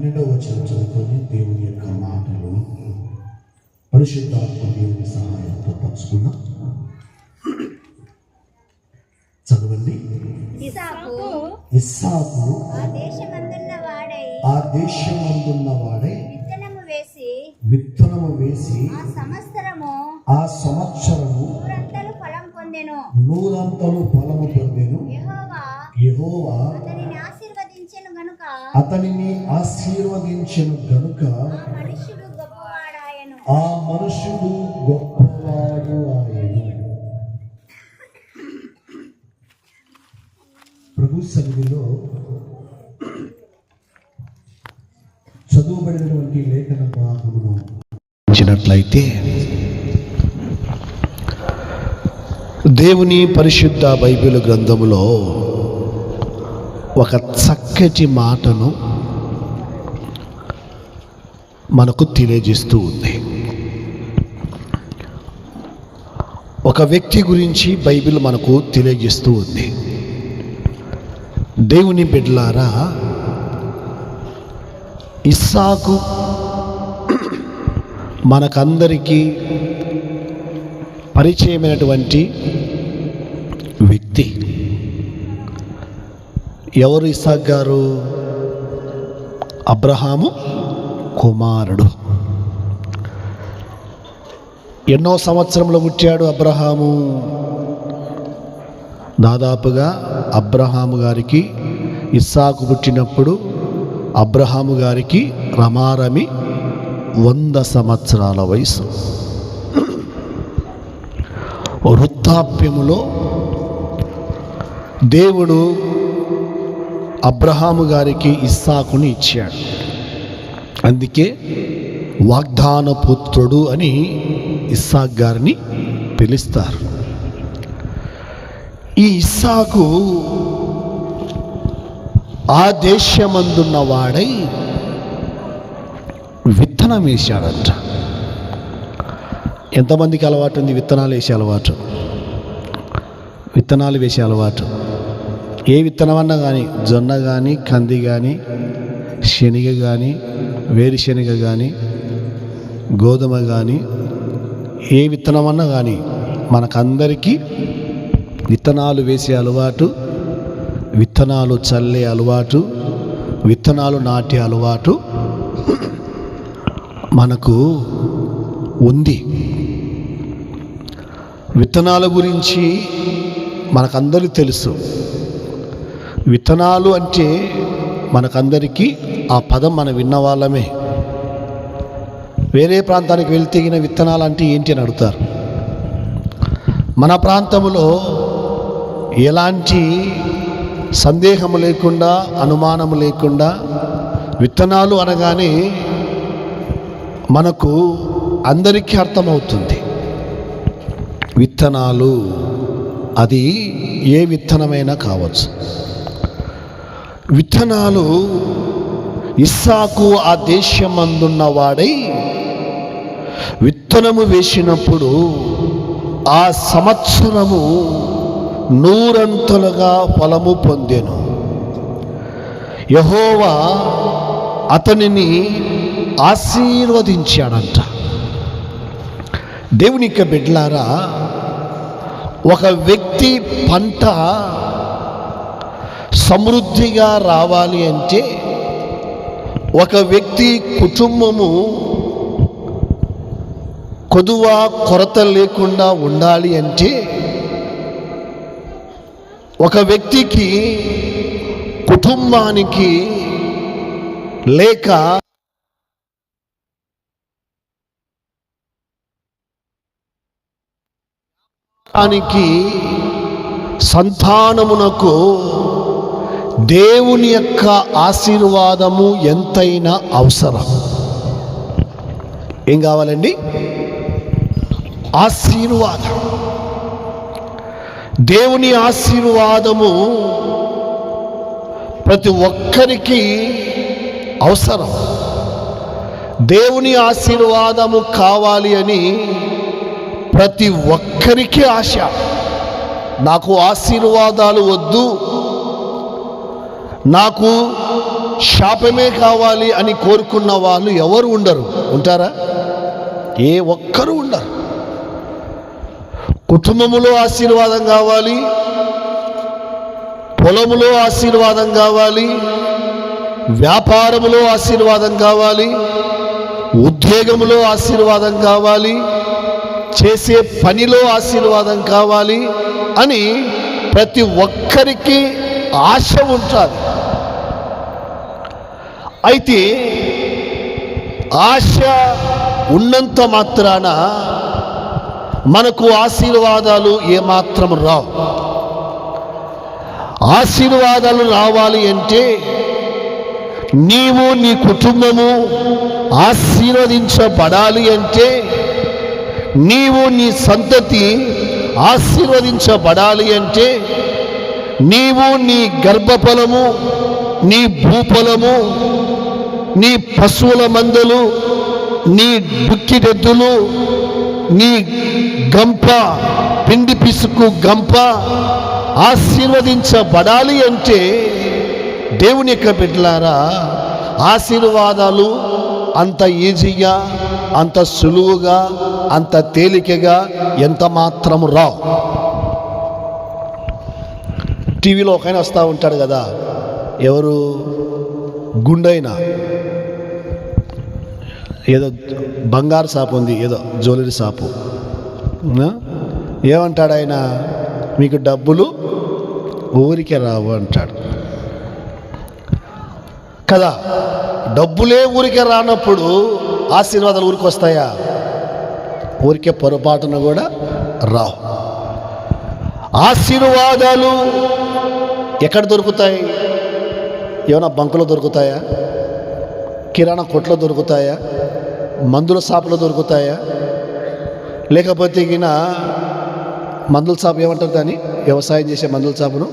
పన్నెండవ వచనం చదువుకొని దేవుని యొక్క మాటలు పరిశుద్ధాత్మ దేవుని సహాయంతో పంచుకుందాం. చదవండి. ఇస్సాకు ఆ దేశమందున్న వాడై ఆ దేశమందున్న వాడే విత్తనము వేసి విత్తనము వేసి ఆ సంవత్సరము ఆ సంవత్సరము నూరంతలు ఫలం పొందెను. నూరంతలు ఫలము పొందెను. యెహోవా యెహోవా అతనిని ఆశీర్వదించెను గనుక ఆ మనుషుడు గొప్పవాడు ఆయను ప్రభు సన్నిధిలో చదువుబడినటువంటి లేఖన భాగమును ఇచ్చినట్లయితే దేవుని పరిశుద్ధ బైబిల్ గ్రంథములో ఒక చక్కటి మాటను మనకు తెలియజేస్తూ ఉంది. ఒక వ్యక్తి గురించి బైబిల్ మనకు తెలియజేస్తూ ఉంది. దేవుని బిడ్డలారా ఇస్సాకు మనకందరికీ పరిచయమైనటువంటి వ్యక్తి. ఎవరు ఇసాక్ గారు? అబ్రహాము కుమారుడు. ఎన్నో సంవత్సరంలో పుట్టాడు అబ్రహాము. దాదాపుగా అబ్రహాము గారికి ఇస్సాకు పుట్టినప్పుడు అబ్రహాము గారికి రమారమి వంద సంవత్సరాల వయసు. వృద్ధాప్యములో దేవుడు అబ్రహాము గారికి ఇస్సాకుని ఇచ్చాడు. అందుకే వాగ్దాన పుత్రుడు అని ఇస్సాక్ గారిని పిలుస్తారు. ఈ ఇస్సాకు ఆ దేశమందున్న వాడై విత్తనం వేశాడంట. ఎంతమందికి అలవాటు ఉంది? విత్తనాలు వేసే అలవాటు. విత్తనాలు వేసే అలవాటు. ఏ విత్తనం అన్నా కానీ జొన్న కానీ కంది కానీ శనగ కానీ వేరుశనగ కానీ గోధుమ కానీ ఏ విత్తనం అన్నా కానీ మనకందరికీ విత్తనాలు వేసే అలవాటు విత్తనాలు చల్లే అలవాటు విత్తనాలు నాటే అలవాటు మనకు ఉంది. విత్తనాల గురించి మనకందరికీ తెలుసు. విత్తనాలు అంటే మనకందరికీ ఆ పదం మనం విన్న వాళ్ళమే. వేరే ప్రాంతానికి వెళ్తే విత్తనాలు అంటే ఏంటి అని అడుగుతారు. మన ప్రాంతంలో ఎలాంటి సందేహం లేకుండా అనుమానం లేకుండా విత్తనాలు అనగానే మనకు అందరికీ అర్థమవుతుంది. విత్తనాలు అది ఏ విత్తనమైనా కావచ్చు. విత్తనాలు ఇస్సాకు ఆ దేశమందున్న వాడై విత్తనము వేసినప్పుడు ఆ సంవత్సరము నూరంతులుగా ఫలము పొందెను. యహోవా అతనిని ఆశీర్వదించాడంట. దేవునిక బిడ్లారా ఒక వ్యక్తి పంట సమృద్ధిగా రావాలి అంటే ఒక వ్యక్తి కుటుంబము కొదువ కొరత లేకుండా ఉండాలి అంటే ఒక వ్యక్తికి కుటుంబానికి లేక సంతానమునకు దేవుని యొక్క ఆశీర్వాదము ఎంతైనా అవసరం. ఏం కావాలండి? ఆశీర్వాదం. దేవుని ఆశీర్వాదము ప్రతి ఒక్కరికి అవసరం. దేవుని ఆశీర్వాదము కావాలి అని ప్రతి ఒక్కరికి ఆశ. నాకు ఆశీర్వాదాలు వద్దు. నాకు శాపమే కావాలి అని కోరుకున్న వాళ్ళు ఎవరు ఉండరు. ఉంటారా? ఏ ఒక్కరు ఉండరు. కుటుంబములో ఆశీర్వాదం కావాలి పొలములో ఆశీర్వాదం కావాలి వ్యాపారములో ఆశీర్వాదం కావాలి ఉద్యోగములో ఆశీర్వాదం కావాలి చేసే పనిలో ఆశీర్వాదం కావాలి అని ప్రతి ఒక్కరికి ఆశ ఉంటుంది అయితే ఆశ ఉన్నంత మాత్రాన మనకు ఆశీర్వాదాలు ఏమాత్రం రావు. ఆశీర్వాదాలు రావాలి అంటే నీవు నీ కుటుంబము ఆశీర్వదించబడాలి అంటే నీవు నీ సంతతి ఆశీర్వదించబడాలి అంటే నీవు నీ గర్భఫలము నీ భూఫలము నీ పశువుల మందలు నీ దుక్కిడెద్దులు నీ గంప పిండి పిసుకు గంప ఆశీర్వదించబడాలి అంటే దేవుని యొక్క బిడ్డలారా ఆశీర్వాదాలు అంత ఈజీగా అంత సులువుగా అంత తేలికగా ఎంత మాత్రం రావు. టీవీలో ఒకైనా వస్తూ ఉంటాడు కదా ఎవరు? గుండైనా. ఏదో బంగారు షాపు ఉంది ఏదో జ్యువెలరీ షాపు ఏమంటాడు ఆయన? మీకు డబ్బులు ఊరికే రావు అంటాడు. కదా డబ్బులే ఊరికే రానప్పుడు ఆశీర్వాదాలు ఊరికి వస్తాయా? ఊరికే పొరపాటున కూడా రావు. ఆశీర్వాదాలు ఎక్కడ దొరుకుతాయి? ఏమైనా బంకులో దొరుకుతాయా? కిరాణా కొట్లో దొరుకుతాయా? మందుల షాపులో దొరుకుతాయా? లేకపోతే గిన మందుల షాప్ ఏమంటారు దాన్ని? వ్యవసాయం చేసే మందుల షాపును?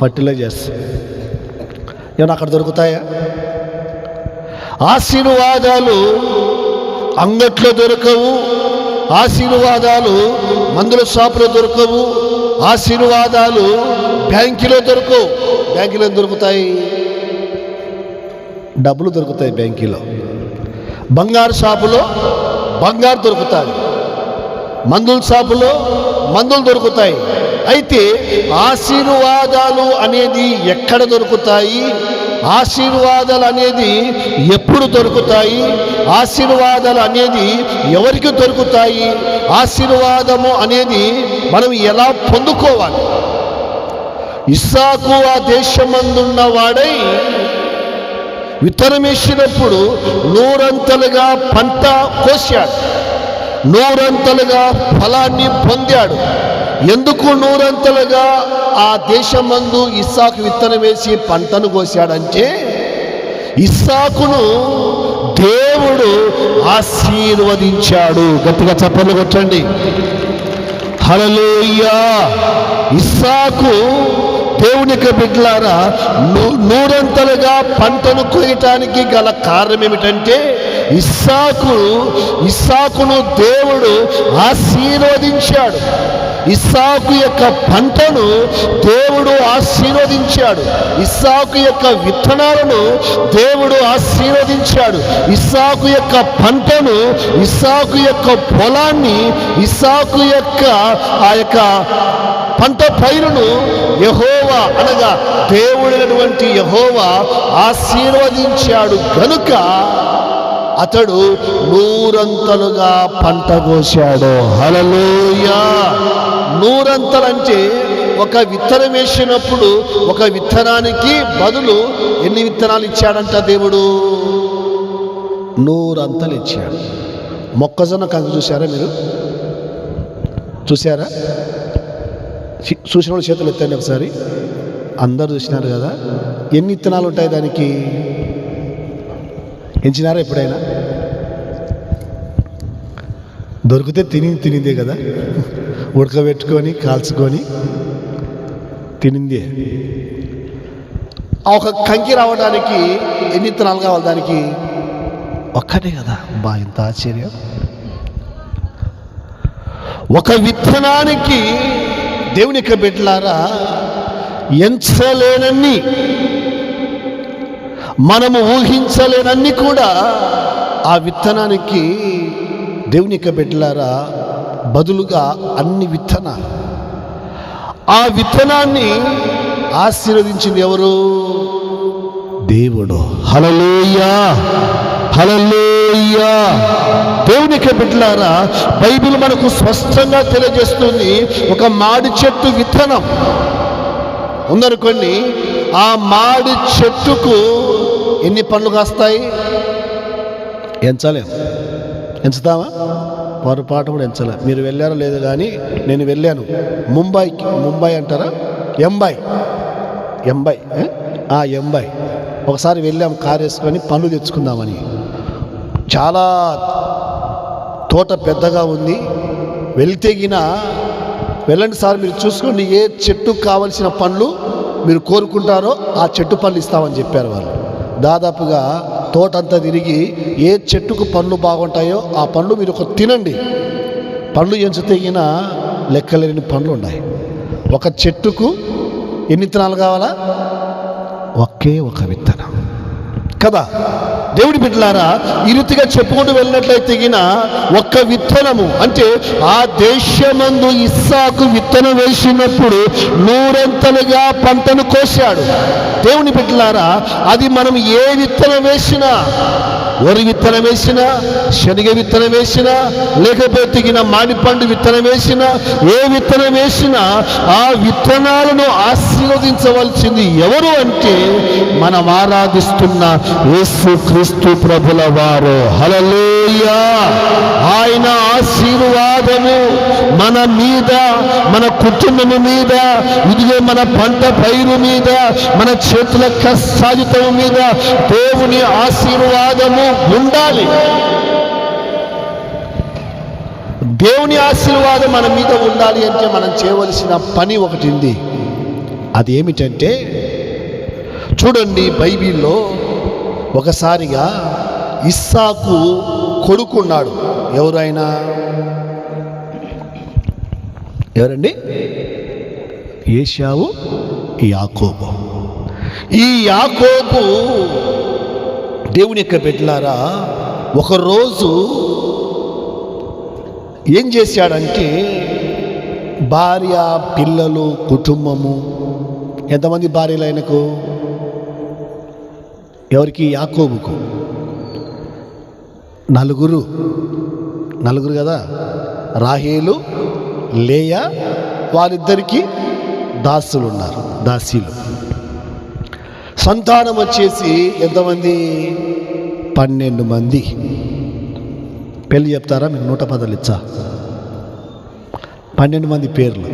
ఫర్టిలైజర్స్. ఏమన్నా అక్కడ దొరుకుతాయా? ఆశీర్వాదాలు అంగట్లో దొరకవు. ఆశీర్వాదాలు మందుల షాపులో దొరకవు. ఆశీర్వాదాలు బ్యాంకులో దొరకవు. బ్యాంకులో దొరుకుతాయి? డబ్బులు దొరుకుతాయి బ్యాంకీలో. బంగారు షాపులో బంగారు దొరుకుతాయి. మందుల షాపులో మందులు దొరుకుతాయి. అయితే ఆశీర్వాదాలు అనేది ఎక్కడ దొరుకుతాయి? ఆశీర్వాదాలు అనేది ఎప్పుడు దొరుకుతాయి? ఆశీర్వాదాలు అనేది ఎవరికి దొరుకుతాయి? ఆశీర్వాదము అనేది మనం ఎలా పొందుకోవాలి? ఇస్సాకు ఆ దేశమందున్న వాడై విత్తనం వేసినప్పుడు నూరంతలుగా పంట కోశాడు. నూరంతలుగా ఫలాన్ని పొందాడు. ఎందుకు నూరంతలుగా ఆ దేశమందు ఇస్సాకు విత్తనం వేసి పంటను కోశాడంటే ఇస్సాకును దేవుడు ఆశీర్వదించాడు. గట్టిగా చప్పట్లు కొట్టండి. హలలోయ్యా ఇస్సాకు దేవుని యొక్క బిడ్డలారా నూ- నూరంతలుగా పంటను కొయ్యటానికి గల కారణం ఏమిటంటే ఇస్సాకు ఇస్సాకును దేవుడు ఆశీర్వదించాడు. ఇస్సాకు యొక్క పంటను దేవుడు ఆశీర్వదించాడు. ఇస్సాకు యొక్క విత్తనాలను దేవుడు ఆశీర్వదించాడు. ఇస్సాకు యొక్క పంటను ఇస్సాకు యొక్క పొలాన్ని ఇస్సాకు యొక్క ఆ యొక్క పంట పైరును యహోవా అనగా దేవుడైనటువంటి యహోవా ఆశీర్వదించాడు కనుక అతడు నూరంతలుగా పంట కోశాడు. హలలోయా నూరంతలంటే ఒక విత్తనం వేసినప్పుడు ఒక విత్తనానికి బదులు ఎన్ని విత్తనాలు ఇచ్చాడంట దేవుడు? నూరంతలు ఇచ్చాడు మొక్కజొన్న కంకు చూసారా మీరు? చూసారా చూసిన వాళ్ళు చేతులు ఎత్తండి ఒకసారి. అందరు చూసినారు కదా. ఎన్ని విత్తనాలు ఉంటాయి దానికి? ఎంచినారా ఎప్పుడైనా? దొరికితే తిని తినిందే కదా. ఉడకబెట్టుకొని కాల్చుకొని తినిందే. ఆ ఒక కంకి రావడానికి ఎన్ని విత్తనాలు కావాలి దానికి? ఒక్కటే కదా. బా ఇంత ఆశ్చర్యం. ఒక విత్తనానికి దేవుని యొక్క బిడ్డలారా ఎంచలేనన్ని మనము ఊహించలేనన్ని కూడా ఆ విత్తనానికి దేవుని యొక్క బిడ్డలారా బదులుగా అన్ని విత్తన. ఆ విత్తనాన్ని ఆశీర్వదించింది ఎవరు? దేవుడు. హలలోయా హలలోయా దేవునికి బిడ్డలారా బైబిల్ మనకు స్పష్టంగా తెలియజేస్తుంది ఒక మాడి చెట్టు విత్తనం. ఉందనుకోండి ఆ మాడి చెట్టుకు ఎన్ని పండ్లు కాస్తాయి? ఎంచలేము ఎంచుతావా? పొరపాటు కూడా ఎంచలే మీరు వెళ్ళారో లేదు కానీ నేను వెళ్ళాను. ముంబైకి. ముంబై అంటారా? ఎంబై. ఎంబై ఆ ఎంబై. ఒకసారి వెళ్ళాం కారు వేసుకొని పనులు తెచ్చుకుందామని. చాలా తోట పెద్దగా ఉంది. వెళ్తేగిన వెళ్ళండి సార్ మీరు చూసుకోండి ఏ చెట్టుకు కావలసిన పండ్లు మీరు కోరుకుంటారో ఆ చెట్టు పండ్లు ఇస్తామని చెప్పారు వాళ్ళు. దాదాపుగా తోటంతా తిరిగి ఏ చెట్టుకు పండ్లు బాగుంటాయో ఆ పండ్లు మీరు ఒక తినండి. పండ్లు ఎంచితే గిన లెక్కలేని పండ్లు ఉన్నాయి. ఒక చెట్టుకు ఎన్ని విత్తనాలు కావాలా? ఒకే ఒక విత్తనం. కదా. దేవుడి బిడ్డలారా ఈ రీతిగా చెప్పుకుంటూ వెళ్ళినట్లయితే గిన ఒక్క విత్తనము అంటే ఆ దేశమందు ఇస్సాకు విత్తనం వేసినప్పుడు నూరంతలుగా పంటను కోశాడు. దేవుని బిడ్డలారా అది మనం ఏ విత్తనం వేసినా వరి విత్తనం వేసినా శనగ విత్తనం వేసినా లేకపోతే గిన మామిడిపండు విత్తనం వేసినా ఏ విత్తనం వేసినా ఆ విత్తనాలను ఆశీర్వదించవలసింది ఎవరు అంటే మనం ఆరాధిస్తున్న యేసు క్రీస్తు ప్రభుల వారు. హలలోయ ఆయన ఆశీర్వాదము మన మీద మన కుటుంబము మీద ఇదిగో మన పంట పైరు మీద మన చేతుల కష్టాజితం మీద దేవుని ఆశీర్వాదము ఉండాలి. దేవుని ఆశీర్వాదం మన మీద ఉండాలి అంటే మనం చేయవలసిన పని ఒకటి ఉంది. అది ఏమిటంటే చూడండి బైబిల్లో ఒకసారిగా ఇస్సాకు కొడుకున్నాడు. ఎవరైనా? ఎవరండి? ఏషావు యాకోబు. ఈ యాకోబు దేవుని యొక్క బిడ్డలారా ఒకరోజు ఏం చేశాడంటే భార్య పిల్లలు కుటుంబము ఎంతమంది భార్యలు ఆయనకు ఎవరికి? యాకోబుకు. నలుగురు. నలుగురు కదా? రాహేలు లేయ వారిద్దరికీ దాసులు ఉన్నారు దాసీలు. సంతానం వచ్చేసి ఎంతమంది? పన్నెండు మంది. పెళ్ళి చెప్తారా? మీకు నూట పదాలు ఇచ్చా? పన్నెండు మంది పేర్లు.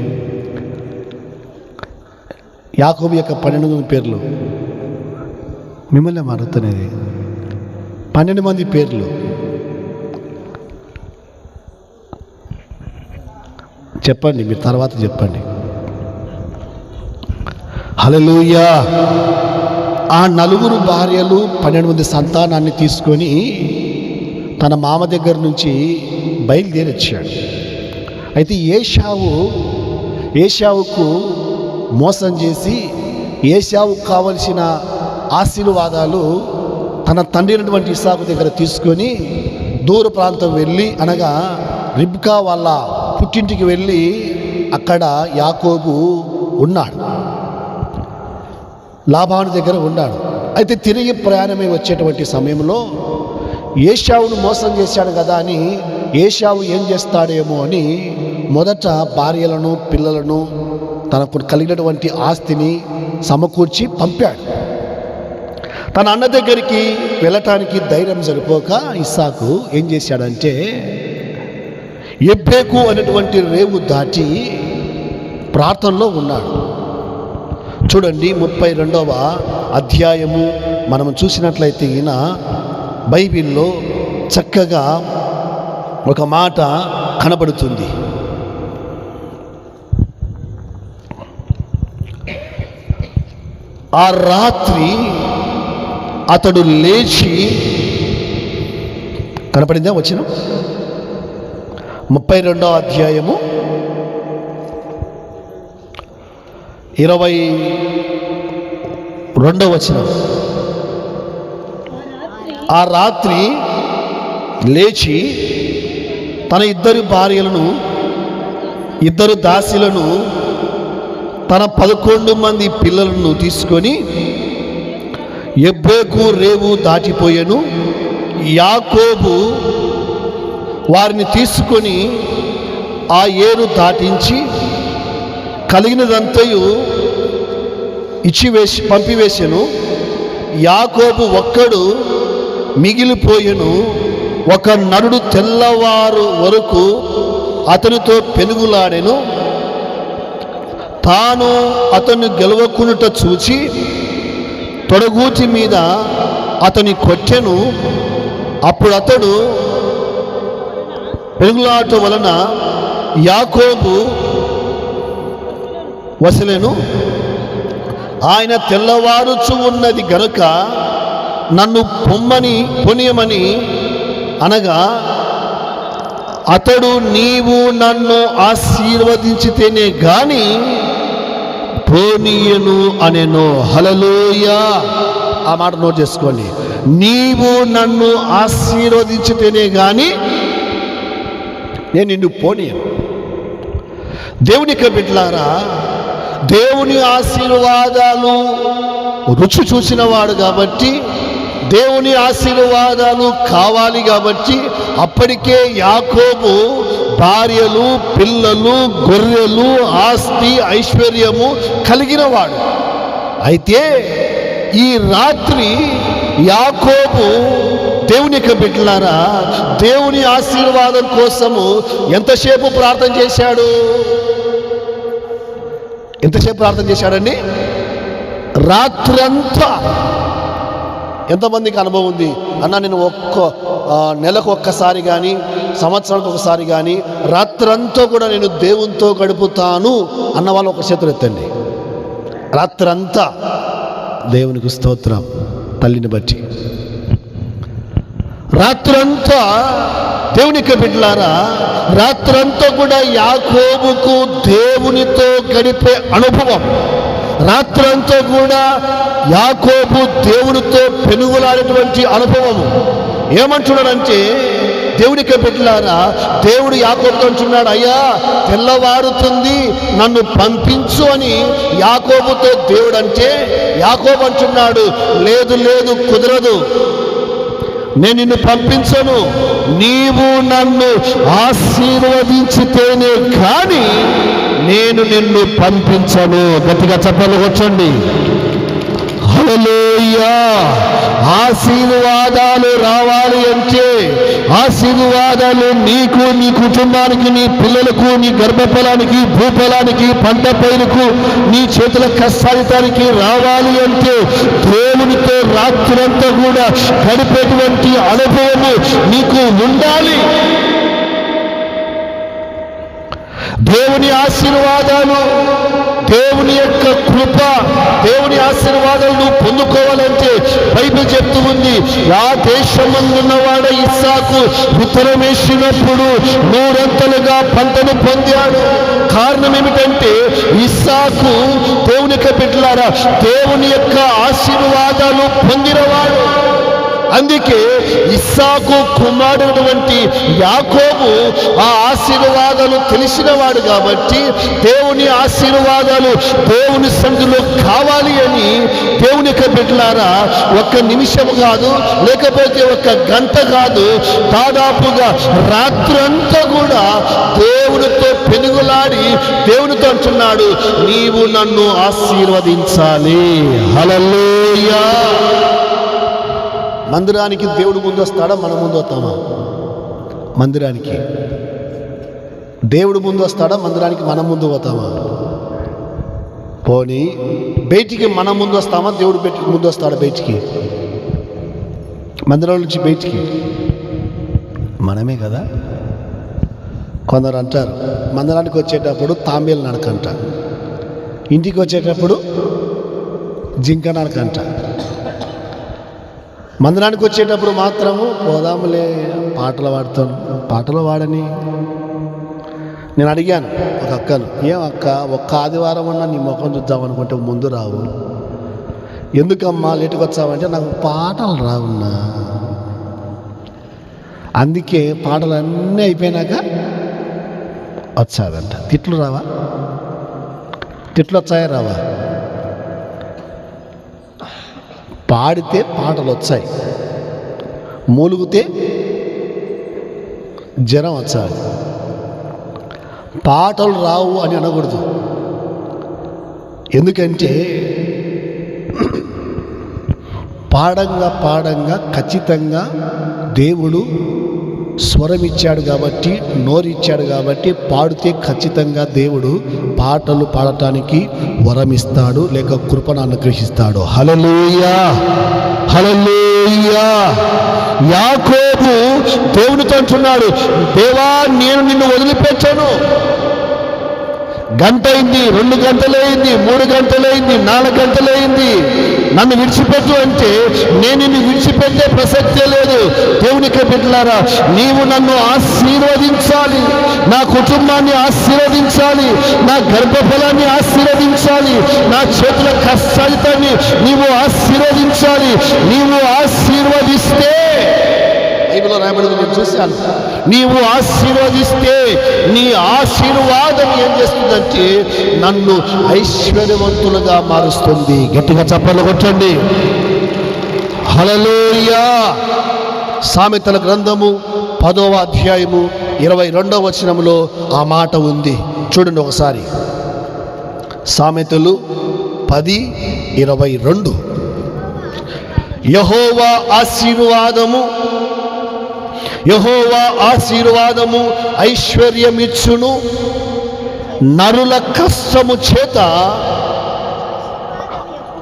యాకోబు యొక్క పన్నెండు మంది పేర్లు. మిమ్మల్ని మారుతున్నది పన్నెండు మంది పేర్లు. చెప్పండి మీరు తర్వాత చెప్పండి. హల్లెలూయా! ఆ నలుగురు భార్యలు పన్నెండు మంది సంతానాన్ని తీసుకొని తన మామ దగ్గర నుంచి బయలుదేరి వచ్చాడు. అయితే ఏషావు ఏషావుకు మోసం చేసి ఏషావుకు కావలసిన ఆశీర్వాదాలు తన తండ్రి అయినటువంటి ఇసాకు దగ్గర తీసుకొని దూర ప్రాంతం వెళ్ళి అనగా రిబ్కా వాళ్ళ పుట్టింటికి వెళ్ళి అక్కడ యాకోబు ఉన్నాడు. లాభాను దగ్గర ఉన్నాడు. అయితే తిరిగి ప్రయాణమై వచ్చేటువంటి సమయంలో ఏషావును మోసం చేశాడు కదా అని ఏషావు ఏం చేస్తాడేమో అని మొదట భార్యలను పిల్లలను తనకు కలిగినటువంటి ఆస్తిని సమకూర్చి పంపాడు. తన అన్న దగ్గరికి వెళ్ళటానికి ధైర్యం సరిపోక ఇస్సాకు ఏం చేశాడంటే ఎబ్బేకు అనేటువంటి రేవు దాటి ప్రార్థనలో ఉన్నాడు. చూడండి ముప్పై రెండవ అధ్యాయము. మనం చూసినట్లయితే ఈయన బైబిల్లో చక్కగా ఒక మాట కనబడుతుంది. ఆ రాత్రి అతడు లేచి కనపడిందా వచ్చిన? ముప్పై రెండవ అధ్యాయము. ఇరవై రెండవ వచనం. ఆ రాత్రి లేచి తన ఇద్దరు భార్యలను ఇద్దరు దాసిలను తన పదకొండు మంది పిల్లలను తీసుకొని ఎబ్బేకు రేవు దాటిపోయాను. యాకోబు వారిని తీసుకొని ఆ ఏరు దాటించి కలిగినదంతయు ఇచ్చివేసి పంపివేశాను. యాకోబు ఒక్కడు మిగిలిపోయెను. ఒక నరుడు తెల్లవారు వరకు అతనితో పెనుగులాడెను. తాను అతను గెలవకునుట చూచి తొడగూచి మీద అతని కొట్టెను. అప్పుడు అతడు పెనుగులాట వలన యాకోబు వసలేను. ఆయన తెల్లవారుచు ఉన్నది గనుక నన్ను పొమ్మని పొనియమని అనగా అతడు నీవు నన్ను ఆశీర్వదించితేనే గాని పోనీయను అనెను. హలలోయా ఆ మాట నోట్ చేసుకోండి. నీవు నన్ను ఆశీర్వదించితేనే గాని నేను నిన్ను పోనీయను. దేవుని యొక్క బిడ్డలారా దేవుని ఆశీర్వాదాలు రుచి చూసిన వాడు కాబట్టి దేవుని ఆశీర్వాదాలు కావాలి కాబట్టి అప్పటికే యాకోబు భార్యలు పిల్లలు గొర్రెలు ఆస్తి ఐశ్వర్యము కలిగిన వాడు అయితే ఈ రాత్రి యాకోబు దేవుని యొక్క బిడ్డలారా దేవుని ఆశీర్వాదం కోసము ఎంతసేపు ప్రార్థన చేశాడు? ఎంతసేపు ప్రార్థన చేశాడండి? రాత్రంతా. ఎంతమందికి అనుభవం ఉంది. అన్న నేను ఒక్క నెలకు ఒక్కసారి కానీ సంవత్సరానికి ఒకసారి కానీ రాత్రంతా కూడా నేను దేవునితో గడుపుతాను అన్న వాళ్ళు ఒక చేతులు ఎత్తండి. రాత్రంతా దేవునికి స్తోత్రం తల్లిని బట్టి. రాత్రంతా దేవునికి బిడ్డలారా రాత్రంతా కూడా యాకోబుకు దేవునితో గడిపే అనుభవం. రాత్రంతా కూడా యాకోబు దేవునితో పెనుగులాడేటువంటి అనుభవము ఏమంటున్నాడంటే దేవుడికి పెట్టినారా దేవుడు యాకోబుతో అంటున్నాడు అయ్యా తెల్లవారుతుంది నన్ను పంపించు అని యాకోబుతో దేవుడు అంటే యాకోబు అంటున్నాడు లేదు లేదు కుదరదు. నేను నిన్ను పంపించను. నీవు నన్ను ఆశీర్వదించితేనే కానీ నేను నిన్ను పంపించను. గట్టిగా చెప్పలు వచ్చండి ఆశీర్వాదాలు రావాలి అంటే ఆశీర్వాదాలు నీకు నీ కుటుంబానికి నీ పిల్లలకు నీ గర్భఫలానికి భూఫలానికి పంట పైరుకు నీ చేతుల కష్టాలితానికి రావాలి అంటే దేవునితో రాత్రంతా కూడా గడిపేటువంటి అనుభవము నీకు ఉండాలి. దేవుని ఆశీర్వాదాలు దేవుని యొక్క కృప దేవుని ఆశీర్వాదాలు నువ్వు పొందుకోవాలంటే బైబిల్ చెప్తూ ఉంది ఆ దేశమందున్నవాడ ఇస్సాకు ఉత్తరమేసినప్పుడు నూరంతలుగా పంటను పొందాడు. కారణం ఏమిటంటే ఇస్సాకు దేవుని యొక్క బిడ్డలారా దేవుని యొక్క ఆశీర్వాదాలు పొందినవాడు. అందుకే ఇస్సాకు కుమారుడటువంటి యాకోబు ఆ ఆశీర్వాదాలు తెలిసినవాడు కాబట్టి దేవుని ఆశీర్వాదాలు దేవుని సంధిలో కావాలి అని దేవుని యొక్క బిడ్డలారా ఒక్క నిమిషం కాదు లేకపోతే ఒక్క గంట కాదు దాదాపుగా రాత్రంతా కూడా దేవునితో పెనుగులాడి దేవునితో అంటున్నాడు నీవు నన్ను ఆశీర్వదించాలి. హల్లెలూయా. మందిరానికి దేవుడు ముందు వస్తాడా? మన ముందు వస్తామా? మందిరానికి. దేవుడు ముందు వస్తాడా? మందిరానికి మనం ముందు పోతామా? పోనీ బయటికి మన ముందు వస్తామా? దేవుడు బయటికి ముందు వస్తాడా బయటికి? మందిరం నుంచి బయటికి. మనమే కదా? కొందరు అంటారు మందిరానికి వచ్చేటప్పుడు తాంబేలు నడకంట. ఇంటికి వచ్చేటప్పుడు జింక నడకంట. మందిరానికి వచ్చేటప్పుడు మాత్రము పోదాములే పాటలు పాడతాను పాటలు పాడని నేను అడిగాను ఒక అక్కను ఏం అక్క ఒక్క ఆదివారం అన్నా నీ ముఖం చూద్దాం అనుకుంటే ముందు రావు. ఎందుకమ్మా లేటుకు వచ్చావంటే నాకు పాటలు రావున్నా. అందుకే పాటలు అన్నీ అయిపోయినాక వచ్చాదంట. తిట్లు రావా? తిట్లు వచ్చాయా? రావా. పాడితే పాటలు వచ్చాయి మూలుగుతే జ్వరం వచ్చాలి పాటలు రావు అని అనకూడదు. ఎందుకంటే పాడంగా పాడంగా ఖచ్చితంగా దేవుడు స్వరం ఇచ్చాడు కాబట్టి నోరిచ్చాడు కాబట్టి పాడితే ఖచ్చితంగా దేవుడు పాటలు పాడటానికి వరమిస్తాడు లేక కృపను అనుగ్రహిస్తాడు. హలలుయా హలలుయా యాకోబు దేవునితో అంటున్నాడు దేవా నేను నిన్ను వదిలిపెట్టాను. గంట అయింది రెండు గంటలైంది మూడు గంటలైంది నాలుగు గంటలైంది నన్ను విడిచిపెట్టు అంటే నేను నిన్ను విడిచిపెట్టే ప్రసక్తే లేదు. దేవునికి బిడ్డలారా నీవు నన్ను ఆశీర్వదించాలి. నా కుటుంబాన్ని ఆశీర్వదించాలి. నా గర్భఫలాన్ని ఆశీర్వదించాలి. నా చేతుల కష్టాలితాన్ని నీవు ఆశీర్వదించాలి. నీవు ఆశీర్వదిస్తే బైబిల్లో రాయబడింది నేను చూశాను. నీవు ఆశీర్వదిస్తే నీ ఆశీర్వాదం ఏం చేస్తుందంటే నన్ను ఐశ్వర్యవంతులుగా మారుస్తుంది. గట్టిగా చప్పలు కొట్టండి. హలలోయా సామెతల గ్రంథము పదవ అధ్యాయము ఇరవై రెండవ వచనంలో ఆ మాట ఉంది. చూడండి ఒకసారి. సామెతలు పది ఇరవై రెండు. యహోవా ఆశీర్వాదము యహోవా ఆశీర్వాదము ఐశ్వర్యమిచ్చును. నరుల కష్టము చేత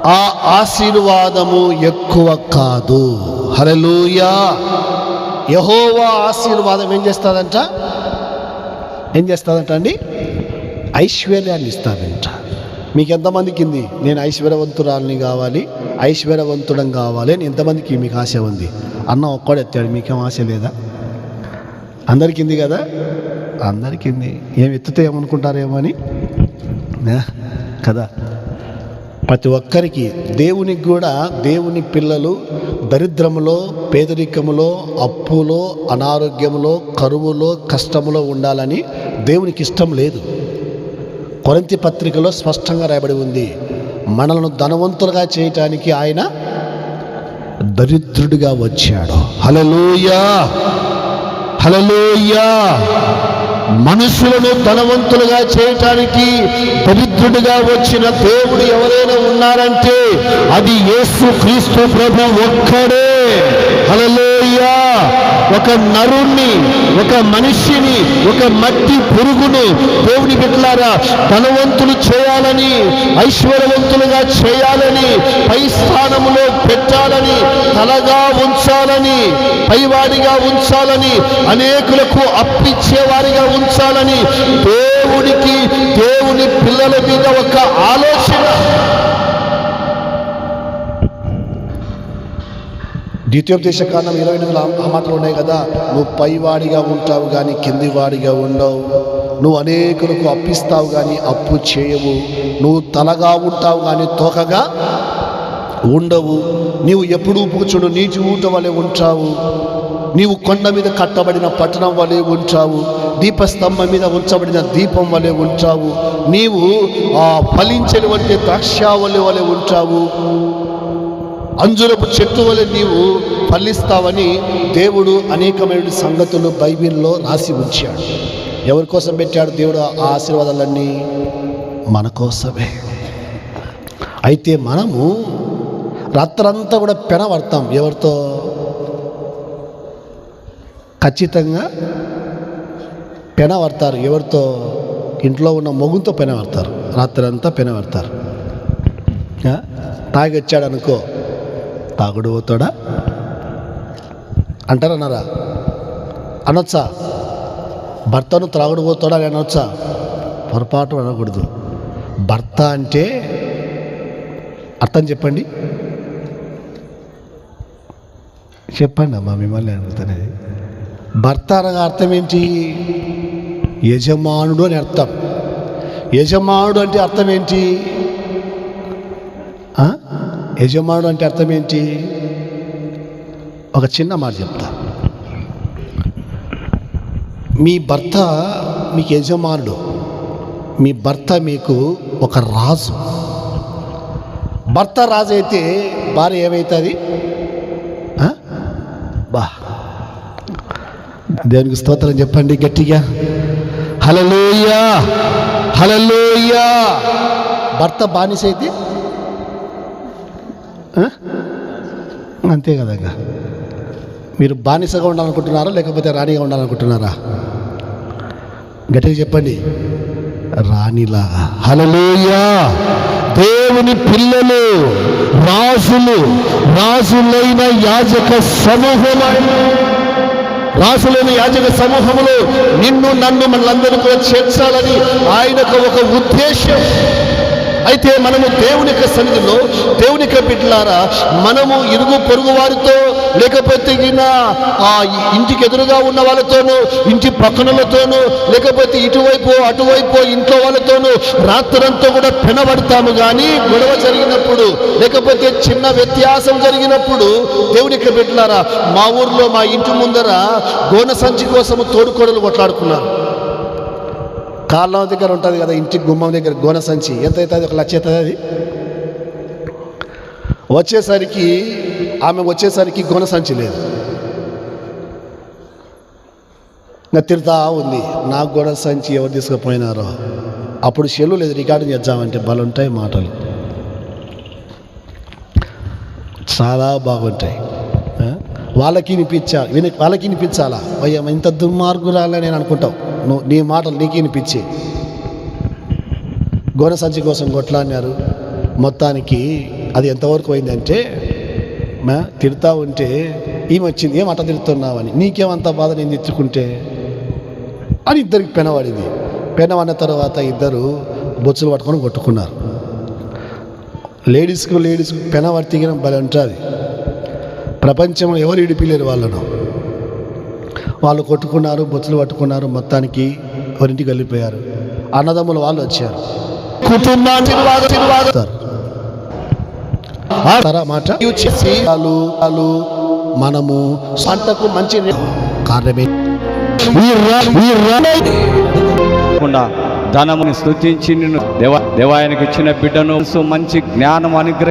ఆ ఆశీర్వాదము ఎక్కువ కాదు. హరలూయా యహోవా ఆశీర్వాదం ఏం చేస్తుందంట? ఏం చేస్తుందంట అండి? ఐశ్వర్యాన్ని ఇస్తాదంట. మీకు ఎంతమందికింది నేను ఐశ్వర్యవంతురాలని కావాలి. ఐశ్వర్యవంతుడం కావాలి అని ఎంతమందికి మీకు ఆశ ఉంది? అన్న ఒక్కడు ఎత్తాడు మీకేం ఆశ లేదా? అందరికింది కదా? అందరికింది. ఏం ఎత్తుతే ఏమనుకుంటారేమో అని? కదా? ప్రతి ఒక్కరికి దేవునికి కూడా దేవుని పిల్లలు దరిద్రములో పేదరికములో అప్పులో అనారోగ్యములో కరువులో కష్టములో ఉండాలని దేవునికి ఇష్టం లేదు. కొరంతి పత్రికలో స్పష్టంగా రాయబడి ఉంది. మనలను ధనవంతులుగా చేయటానికి ఆయన దరిద్రుడిగా వచ్చాడు. హలలోయా హలలోయా మనుషులను ధనవంతులుగా చేయటానికి దరిద్రుడిగా వచ్చిన దేవుడు ఎవరైనా ఉన్నారంటే అది యేసు క్రీస్తు ప్రభు ఒక్కడే. హలలోయా ఒక నరుణ్ణి ఒక మనిషిని ఒక మట్టి పురుగును దేవుని బిడ్డలారా ధనవంతులు చేయాలని ఐశ్వర్యవంతులుగా చేయాలని పై స్థానంలో పెట్టాలని తలగా ఉంచాలని పైవాడిగా ఉంచాలని అనేకులకు అప్పిచ్చేవారిగా ఉంచాలని దేవునికి దేవుని పిల్లల మీద ఒక ఆలోచన ద్వితీయోపదేశ కారణం ఇరవై ఎనిమిది ఆ మాటలు ఉన్నాయి కదా. నువ్వు పైవాడిగా ఉంటావు కానీ కిందివాడిగా ఉండవు. నువ్వు అనేకులకు అప్పిస్తావు కానీ అప్పు చేయవు. నువ్వు తలగా ఉంటావు కానీ తోకగా ఉండవు. నీవు ఎప్పుడూ కూర్చుడు నీచు ఊట వలె ఉంటావు. నీవు కొండ మీద కట్టబడిన పట్టణం వలె ఉంటావు. దీపస్తంభం మీద ఉంచబడిన దీపం వలె ఉంటావు. నీవు ఆ ఫలించినటువంటి ద్రాక్షావళి వలె ఉంటావు. అంజురపు చెట్టు వలె నీవు ఫలిస్తావని దేవుడు అనేకమైన సంగతులు బైబిల్లో రాసి ఉంచాడు. ఎవరి కోసం పెట్టాడు దేవుడు ఆ ఆశీర్వాదాలన్నీ? మన కోసమే. అయితే మనము రాత్రంతా కూడా పెనబడతాం ఎవరితో? ఖచ్చితంగా పెనబడతారు ఎవరితో? ఇంట్లో ఉన్న మొగుతో పెనబడతారు రాత్రంతా పెనబడతారు తాగొచ్చాడనుకో తాగి తాగుడు పోతాడా? అంటారన్నారా అనొచ్చా? భర్తను త్రాగుడు పోతాడా అని అనొచ్చా? పొరపాటు అనకూడదు. భర్త అంటే అర్థం చెప్పండి. చెప్పండి అమ్మా మిమ్మల్ని అడుగుతానేది భర్త అనగా అర్థం ఏంటి? యజమానుడు అని అర్థం. యజమానుడు అంటే అర్థం ఏంటి? యజమానుడు అంటే అర్థం ఏంటి? ఒక చిన్న మాట చెప్తా. మీ భర్త మీకు యజమానుడు. మీ భర్త మీకు ఒక రాజు. భర్త రాజు అయితే భార్య ఏమవుతుంది బా. దేవునికి స్తోత్రం చెప్పండి గట్టిగా. హలలోయా హలలోయా భర్త బానిస అయితే అంతే కదా మీరు బానిసగా ఉండాలనుకుంటున్నారా లేకపోతే రాణిగా ఉండాలనుకుంటున్నారా? గట్టిగా చెప్పండి. రాణిలాగా హలలోయా దేవుని పిల్లలు రాసులు రాసులైన యాజక సమూహమైన రాసులైన యాజక సమూహములో నిన్ను నన్ను మనలందరూ కూడా చేర్చాలని ఆయనకు ఒక ఉద్దేశం అయితే మనము దేవుని యొక్క సన్నిధిలో దేవుని యొక్క బిడ్డలారా మనము ఇరుగు పొరుగు వారితో లేకపోతే ఆ ఇంటికి ఎదురుగా ఉన్న వాళ్ళతోనూ ఇంటి పక్కనలతోనూ లేకపోతే ఇటువైపు అటువైపు ఇంట్లో వాళ్ళతోనూ రాత్రంతా కూడా పెనబడతాము కానీ గొడవ జరిగినప్పుడు లేకపోతే చిన్న వ్యత్యాసం జరిగినప్పుడు దేవుని యొక్క బిడ్డలారా మా ఊర్లో మా ఇంటి ముందర గోన సంచి కోసము తోడుకోడలు కొట్లాడుకున్నారు. కాళ్ళం దగ్గర ఉంటుంది కదా ఇంటి గుమ్మం దగ్గర గోన సంచి. ఎంత అవుతుంది ఒక లక్ష అవుతుంది అది వచ్చేసరికి ఆమె వచ్చేసరికి గోన సంచి లేదు. ఇంకా తిడతా ఉంది. నాకు కూడా సంచి ఎవరు తీసుకుపోయినారో. అప్పుడు షెల్లు లేదు రికార్డింగ్ చేద్దామంటే బలుంటాయి మాటలు. చాలా బాగుంటాయి. వాళ్ళకి వినిపించాలి వాళ్ళకి వినిపించాలా? అయ్యా ఇంత దుర్మార్గురాలని నేను అనుకుంటావు. నువ్వు నీ మాటలు నీకు వినిపించి గోన సంచి కోసం కొట్లాడినారు. మొత్తానికి అది ఎంతవరకు అయిందంటే మా తిడతా ఉంటే ఏమొచ్చింది? ఏం అట్ట తిడుతున్నావని. నీకేమంత బాధ నేను తిట్టుకుంటే? అని ఇద్దరికి పెనవాడింది. పెనబడిన తర్వాత ఇద్దరు బొచ్చులు పట్టుకొని కొట్టుకున్నారు. లేడీస్కు లేడీస్కు పెనవర్తిగిన బలి ఉంటుంది ప్రపంచంలో ఎవరు ఇడిపిలేరు వాళ్ళను? వాళ్ళు కొట్టుకున్నారు బొత్తులు పట్టుకున్నారు మొత్తానికి ఎవరింటికి వెళ్ళిపోయారు. అన్నదమ్ములు వాళ్ళు వచ్చారు. కుటుంబాన్ని మాట. వాళ్ళు మనము సంతకు మంచి కారణమే ధనముని స్థుతించి నిన్ను దేవా దేవాయనకి ఇచ్చిన బిడ్డను మంచి జ్ఞానం అనుగ్రహం